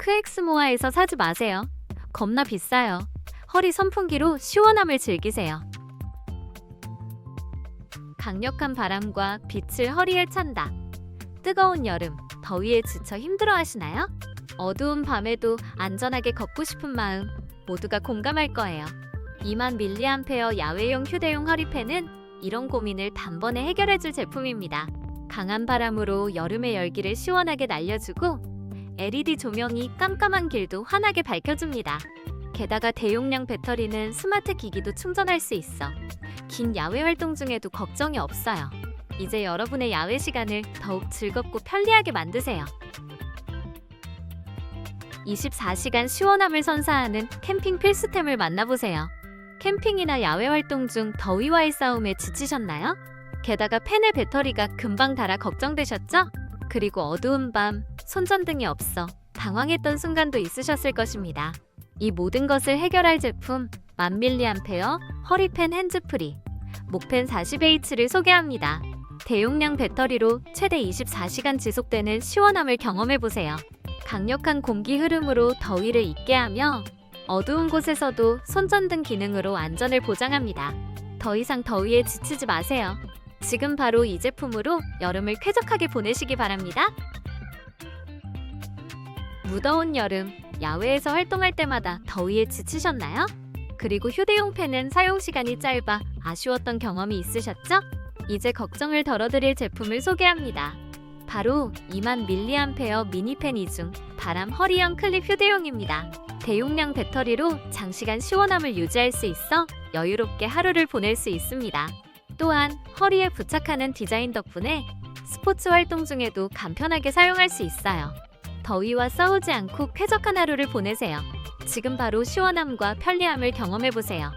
크엑스모아에서 사지 마세요. 겁나 비싸요. 허리 선풍기로 시원함을 즐기세요. 강력한 바람과 빛을 허리에 찬다. 뜨거운 여름, 더위에 지쳐 힘들어 하시나요? 어두운 밤에도 안전하게 걷고 싶은 마음 모두가 공감할 거예요. 2만 밀리암페어 야외용 휴대용 허리팬은 이런 고민을 단번에 해결해줄 제품입니다. 강한 바람으로 여름의 열기를 시원하게 날려주고 LED 조명이 깜깜한 길도 환하게 밝혀줍니다. 게다가 대용량 배터리는 스마트 기기도 충전할 수 있어 긴 야외 활동 중에도 걱정이 없어요. 이제 여러분의 야외 시간을 더욱 즐겁고 편리하게 만드세요. 24시간 시원함을 선사하는 캠핑 필수템을 만나보세요. 캠핑이나 야외 활동 중 더위와의 싸움에 지치셨나요? 게다가 팬의 배터리가 금방 닳아 걱정되셨죠? 그리고 어두운 밤 손전등이 없어 당황했던 순간도 있으셨을 것입니다. 이 모든 것을 해결할 제품 만밀리암페어 허리팬 핸즈프리 목펜 40H를 소개합니다. 대용량 배터리로 최대 24시간 지속되는 시원함을 경험해 보세요. 강력한 공기 흐름으로 더위를 잊게 하며 어두운 곳에서도 손전등 기능으로 안전을 보장합니다. 더 이상 더위에 지치지 마세요. 지금 바로 이 제품으로 여름을 쾌적하게 보내시기 바랍니다. 무더운 여름, 야외에서 활동할 때마다 더위에 지치셨나요? 그리고 휴대용 팬은 사용 시간이 짧아 아쉬웠던 경험이 있으셨죠? 이제 걱정을 덜어드릴 제품을 소개합니다. 바로 2만 밀리암페어 미니팬 이중 바람 허리형 클립 휴대용입니다. 대용량 배터리로 장시간 시원함을 유지할 수 있어 여유롭게 하루를 보낼 수 있습니다. 또한 허리에 부착하는 디자인 덕분에 스포츠 활동 중에도 간편하게 사용할 수 있어요. 더위와 싸우지 않고 쾌적한 하루를 보내세요. 지금 바로 시원함과 편리함을 경험해 보세요.